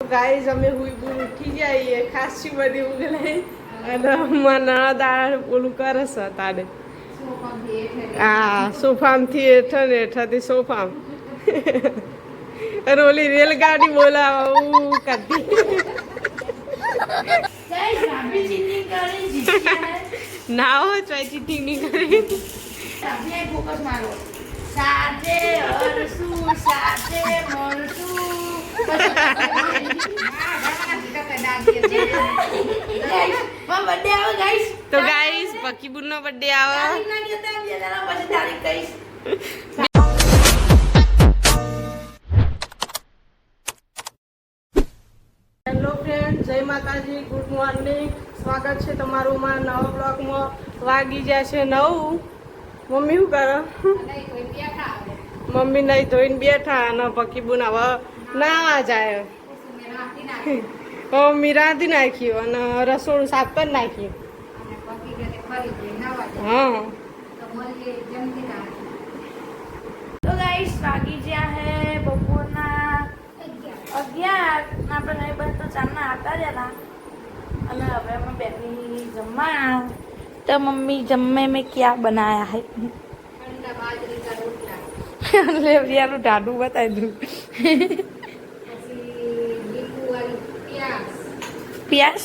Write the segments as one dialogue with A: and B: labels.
A: Guys અમે હુઈ બુઈ ઉઠી જઈએ. ખાસી બધી ઉગલે. અને મને દાળ ઓલું કરે છે તારે હા સોફામથી હેઠળ ને હેઠળથી સોફામ. અને ઓલી રેલગાડી બોલાવું કરતી. ના હો ચોય ચીટિંગ નહીં કરી.
B: સાથે હરસું સાથે મળશું બર્થડે આવે ગાઈસ
A: તો ગાઈઝ પક્કીબુન નો બર્થડે આવે. હેલો ફ્રેન્ડ જય માતાજી ગુડ મોર્નિંગ સ્વાગત છે તમારું માં નવા બ્લોગમાં વાગી જાય છે નવ. મમ્મી શું કરે? મમ્મી નહીં ધોઈને બેઠા અને પકીબુન હવે નાવા જાય. મમ્મી રાંધી નાખ્યું અને રસોડું સાફ કરી નાખ્યું. હા.
B: તો ગાઈસ વાગી ગયા હે બપોરના અગિયાર. આપણે નહીં બસ તો ચારના આવતા જ હતા. અને હવે અમે બેની જમવા. તો મમ્મી જમે મેં ક્યાં બનાયા હે? લેવરિયાનું ઢાડું બતાવી દઉં. পেঁয়াজ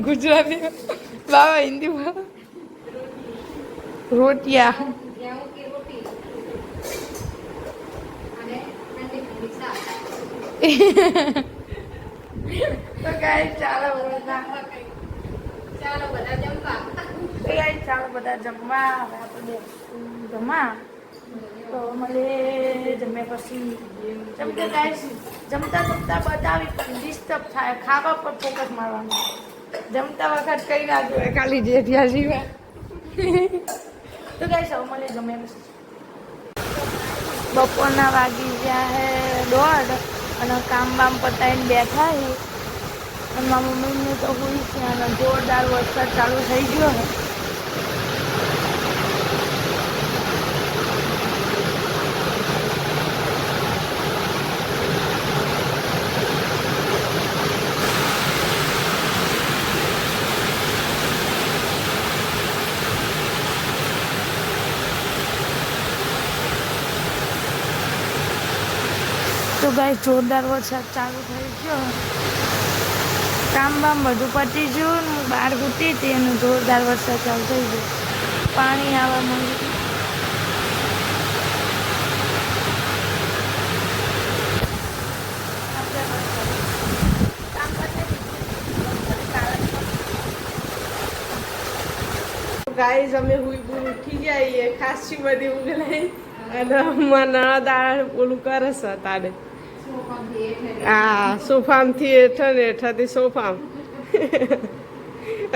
B: ગુજરાતી બાબા હિન્દીમાં રોટિયા તો કાંઈ ચાલો
C: ચાલો બધા જમવા
B: ગાઈસ ચાલો બધા જમવા હવે આપણે જમવા તો મને જમ્યા પછી જમતા ગાઈસ જમતા જમતા બતાવી પણ ડિસ્ટર્બ થાય ખાવા પર ફોકસ મારવાનું જમતા વખત કઈ ના જોવે ખાલી જેઠિયા જીવે તો ગાઈસ હવે મને જમ્યા પછી બપોરના વાગી ગયા હે દોઢ અને કામ બામ પતાવીને બેઠા અને મારા મમ્મીને તો હોય છે અને જોરદાર વરસાદ ચાલુ થઈ ગયો ને તો જોરદાર વરસાદ ચાલુ થઈ ગયો કામ બામ બધું પતી ગયું હું બહાર ઘૂટી હતી એનું જોરદાર વરસાદ ચાલુ થઈ ગયો. પાણી આવવા માંડ્યું.
A: ગાઈઝ અમે હુઈબુર ઉઠી જઈએ. ખાસી બધી ઉગલાઈ અને મને દાળ ઓલું કરે છે તારે હા સોફામથી હેઠળ ને હેઠળથી સોફામ.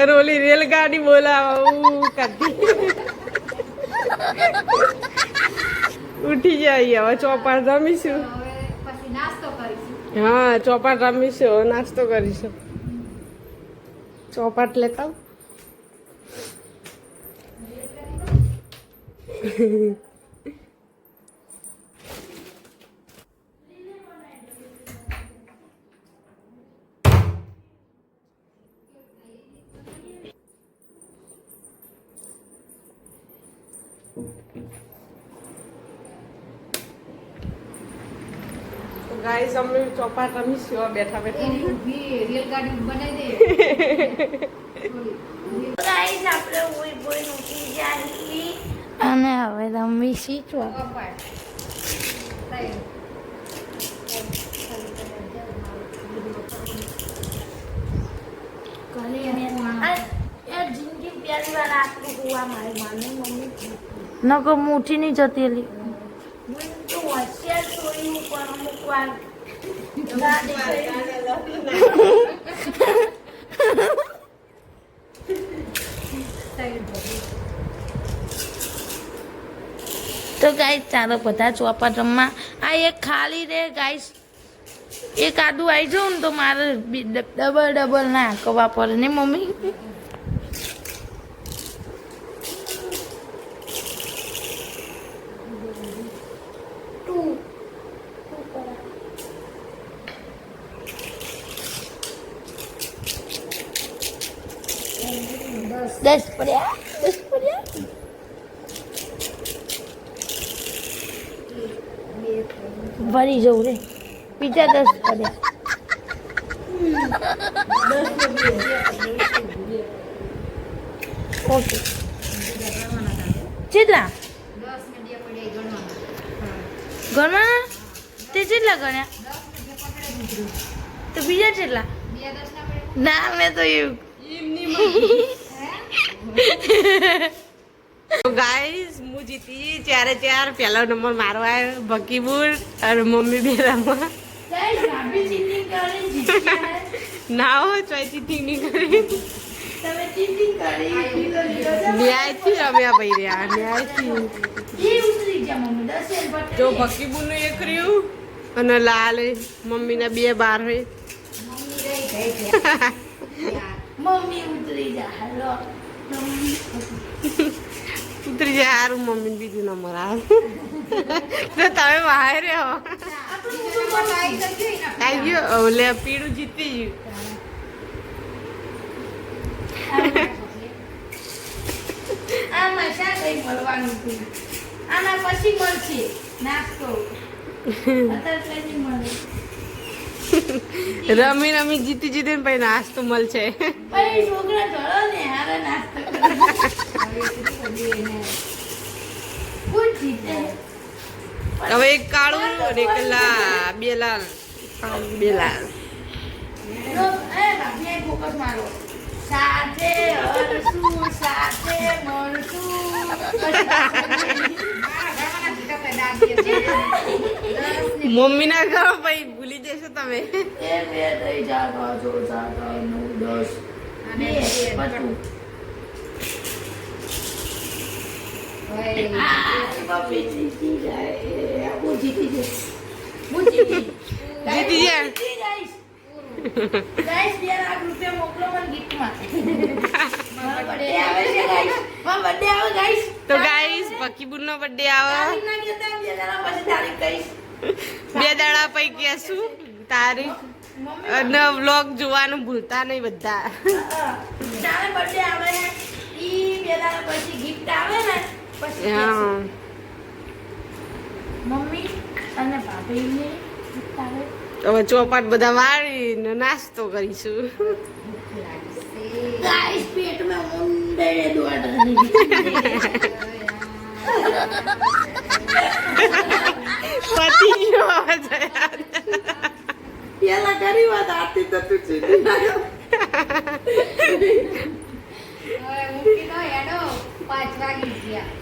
A: અરે ઓલી રેલગાડી બોલાવું કરતી. ઉઠી જઈએ, હવે ચોપાટ રમીશું. હા ચોપાટ રમીશું, હવે નાસ્તો કરીશું. ચોપાટ લેતા ચોપાટ રમીશું બેઠા બેઠા.
B: અને હવે રમી શીખવા નકો હું ઉઠી નહીં જતી એલી. હું તો હોશિયાર છોડી ઉપર અમુક વાર તો ગાઈસ ચાલો બધા ચોપાટ રમવા આ એક ખાલી રે ગાઈસ એક આડું આવી જાઉં ને તો મારે ડબલ ડબલ ના કવા પડે ને મમ્મી? દસ પડ્યા દસ પડ્યા. ભરી જવું રે. બીજા દસ પડ્યા. ઓકે. કેટલા
C: ગણવાના?
B: તે કેટલા ગણ્યા? તો બીજા કેટલા
C: ના
B: ના મેં તો એવું.
A: ગાઈસ હું જીતી ચારે ચાર. પહેલો નંબર મારો આવ્યો બકીબુર અને મમ્મી બેરામાં. ના હો ચોઈ ચીટિંગ નહીં કરી. ન્યાયથી રમ્યા ભાઈ રહ્યા, ન્યાયથી. જો બકીબુરનું એક રહ્યું અને લાલ મમ્મીના બે બાર હોય.
B: ઉતરી
A: જાય સારું મમ્મી બીજું નંબર આવે તો તમે બહાર હો આવી ગયો? લે પીળું જીતી ગયું.
B: આના પછી મળશે. નાસ્તો
A: રમી રમી જીતી જીતી પછી નાસ્તો મળશે.
B: છોકરા ચડો ને હારે નાસ્તો
A: હવે એક કાળું અને એક લાલ. બે લાલ. બે લાલ. મમ્મી ના કરો ભાઈ ભૂલી જશો તમે.
B: બે પાંચ છ સાત આઠ નવ, દસ.
A: તો ગાઈસ બકીબુર નો બર્થડે
B: બે દાડા પછી કહેશું
A: તારીખ. અને વ્લોગ જોવાનું ભૂલતા નહીં બધા.
B: આવે ને
A: હા. હવે ચોપાટ બધા વાળીને નાસ્તો કરીશું. પતિ
B: પેલા કરી વાત
C: પાંચ વાગી ગયા.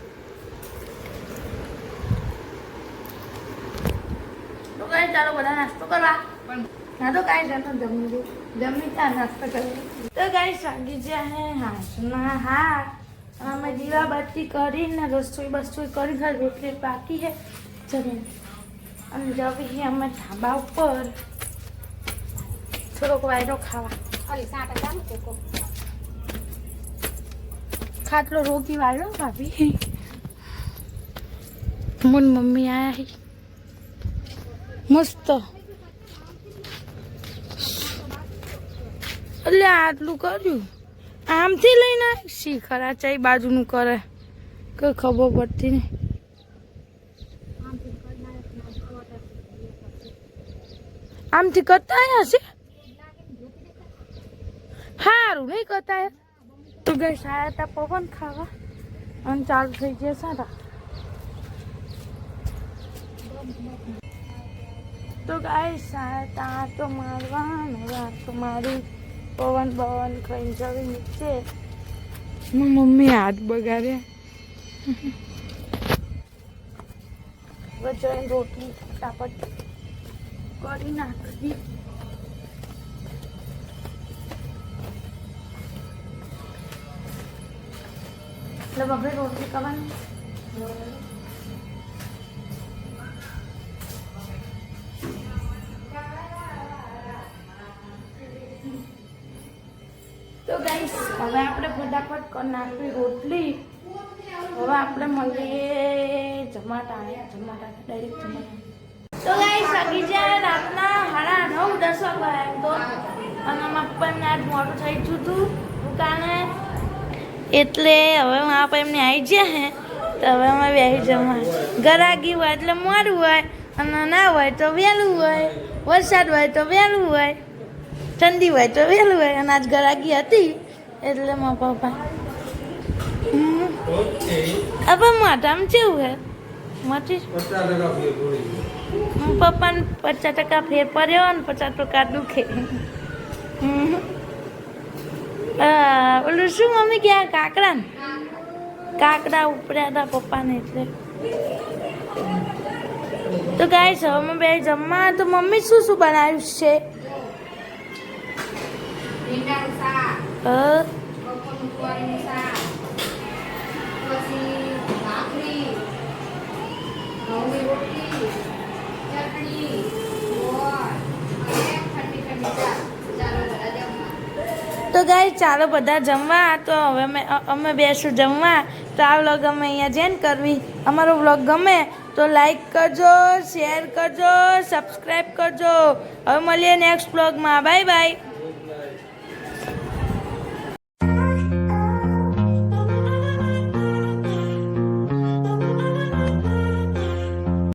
B: તો ચાલો બધા નાસ્તો કરવા.
C: પણ
B: ના તો કાંઈ જાતો જમી જમી ત્યાં નાસ્તો કરી તો કાંઈ વાગી છે હે હાસના હા અમે દીવા બત્તી કરીને રસોઈ બસોઈ કરી ઘર રોટલી બાકી હે. જમીન અને જવી અમે ધાબા ઉપર. થોડોક વાયરો ખાવા. ખાટલો રોગી વાળો ભાભી. મુન મમ્મી આયા હે. મસ્ત. એટલે આટલું કર્યું. આમથી લઈને શિખર ખરા ચાઈ બાજુનું કરે? કઈ ખબર પડતી નહીં. આમથી કરતા આયા છે? સારું નહીં કરતા તો ગઈ સારા તા પવન ખાવા. અને ચાલુ થઈ ગયા સારા તો ગાય સાયા તો તો મારવા તો મારી પવન પવન ખાઈને જવી નીચે મમ્મી હાથ બગાડ્યા હવે જઈને રોટલી ફટાફટ કરી નાખી. એટલે બપોરે રોટલી કરવાની કરી નાખવી રોટલી. હવે આપણે મળીએ જમાટા જમાટા ડાયરેક્ટ જમાટા. તો ગાઈસ સગી જ્યારે રાતના સાડા નવ, દસ વાગ્યા એમ તો. અને મપ્પાને આજ મોડું થઈ ગયું હતું. દુકાને એટલે હવે મા પપ્પા એમને આવી ગયા હે. તો હવે અમે બેસી જમવા. ગરાગી હોય એટલે મોડું હોય અને ના હોય તો વહેલું હોય. વરસાદ હોય તો વહેલું હોય. ઠંડી હોય તો વહેલું હોય. અને આજ ગરાગી હતી એટલે મારા પપ્પા. હવે મોઢામાં કેવું હે? મચી પપ્પાને પચાસ ટકા ફેર પડ્યો અને પચાસ ટકા દુખે. હમ. આ, ઓલું શું મમ્મી ક્યાં કાકડા ને? કાકડા ઉપડ્યા હતા પપ્પાને એટલે. તો ગાય છે અમે બે જમવા તો મમ્મી શું શું બનાવ્યું છે?
C: હ
B: અ, તો ગાઈ ચાલો બધા જમવા. તો હવે અમે અમે બેસું જમવા. તો આ વ્લોગ અમે અહીંયા જેન કરવી. અમારો વ્લોગ ગમે તો લાઈક કરજો શેર કરજો સબસ્ક્રાઈબ કરજો. હવે મળીએ નેક્સ્ટ વ્લોગમાં બાય બાય